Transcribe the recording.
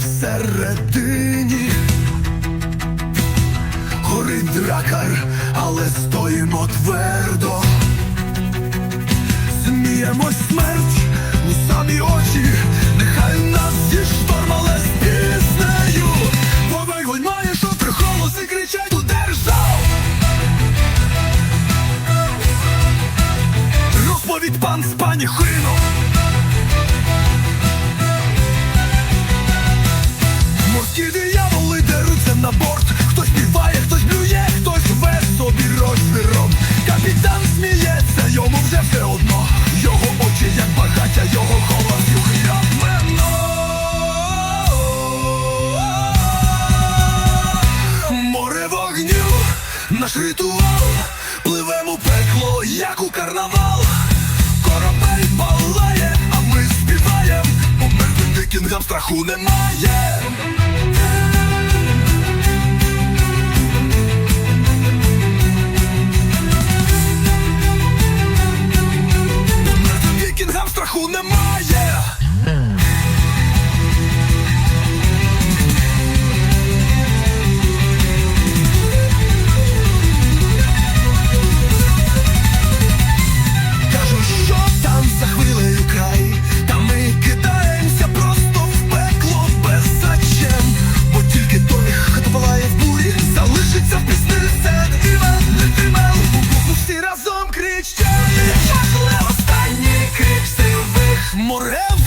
всередині, горить дракар, але стоїмо твердо, сміємось смерть у самі очі. наш ритуал, пливем у пекло, як у карнавал, корабель палає, а ми співаєм, бо мертвим вікінгам страху немає. Бо мертвим вікінгам страху немає. Forever.